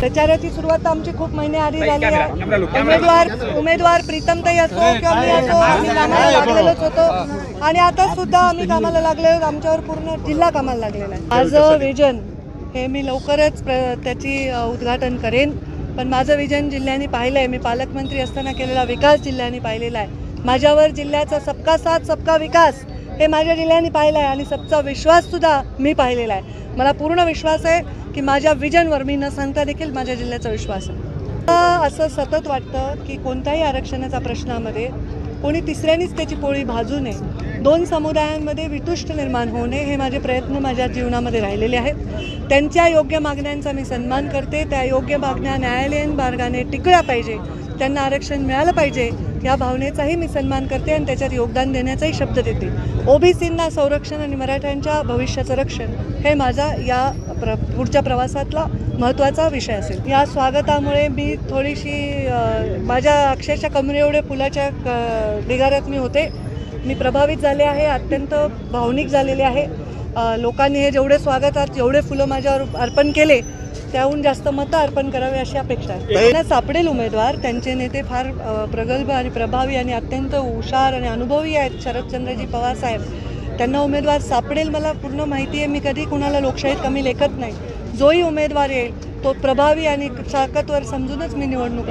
प्रचाराची सुरुवात आमची खूप महिने आधी झाली आहे. उमेदवार उमेदवार प्रीतमताई असो किंवा मी असो आम्ही कामाला लागलेलोच होतो. आणि आता सुद्धा आम्ही कामाला लागले आहोत. आमच्यावर पूर्ण जिल्हा कामाला लागलेला आहे. माझं विजन हे मी लवकरच प्र त्याची उद्घाटन करेन. पण माझं विजन जिल्ह्याने पाहिलं आहे मी पालकमंत्री असताना केलेला विकास जिल्ह्याने पाहिलेला आहे. माझ्यावर जिल्ह्याचा सबका साथ सबका विकास हे माझ्या जिल्ह्याने पाहिलं आहे आणि सबचा विश्वाससुद्धा मी पाहिलेला आहे. मला पूर्ण विश्वास आहे. की माझ्या विजनवर मी न सांगता देखील माझ्या जिल्ह्याचा विश्वास आहे. असं सतत वाटतं की कोणत्याही आरक्षणाचा प्रश्नामध्ये कोणी तिसऱ्यानीच त्याची पोळी भाजू नये. दोन समुदायांमध्ये वितुष्ट निर्माण होऊ नये हे माझे प्रयत्न माझ्या जीवनामध्ये राहिलेले आहेत. त्यांच्या योग्य मागण्यांचा मी सन्मान करते. त्या योग्य मागण्या न्यायालयीन मार्गाने टिकल्या पाहिजे. त्यांना आरक्षण मिळालं पाहिजे या भावनेचाही मी सन्मान करते आणि त्याच्यात योगदान देण्याचाही शब्द देते. ओबीसींना संरक्षण आणि मराठ्यांच्या भविष्याचं रक्षण हे माझा या प्र पुढच्या प्रवासातला महत्त्वाचा विषय असेल. या स्वागतामुळे मी थोडीशी माझ्या अक्षरशः कमरे एवढे फुलाच्या क ढिगाऱ्यात मी होते. मी प्रभावित झाले आहे अत्यंत भावनिक झालेले आहे. लोकांनी हे जेवढे स्वागतात जेवढे फुलं माझ्यावर अर्पण केले त्याहून जास्त मतं अर्पण करावे अशी अपेक्षा आहे. त्यांना सापडेल उमेदवार त्यांचे नेते फार प्रगल्भ आणि प्रभावी आणि अत्यंत हुशार आणि अनुभवी आहेत. शरदचंद्रजी पवार साहेब त्यांना उमेदवार सापडेल मला पूर्ण माहिती आहे. मी कधी कुणाला लोकशाहीत कमी लेखत नाही. जोही उमेदवार येईल तो प्रभावी आणि ताकदवर समजूनच मी निवडणूक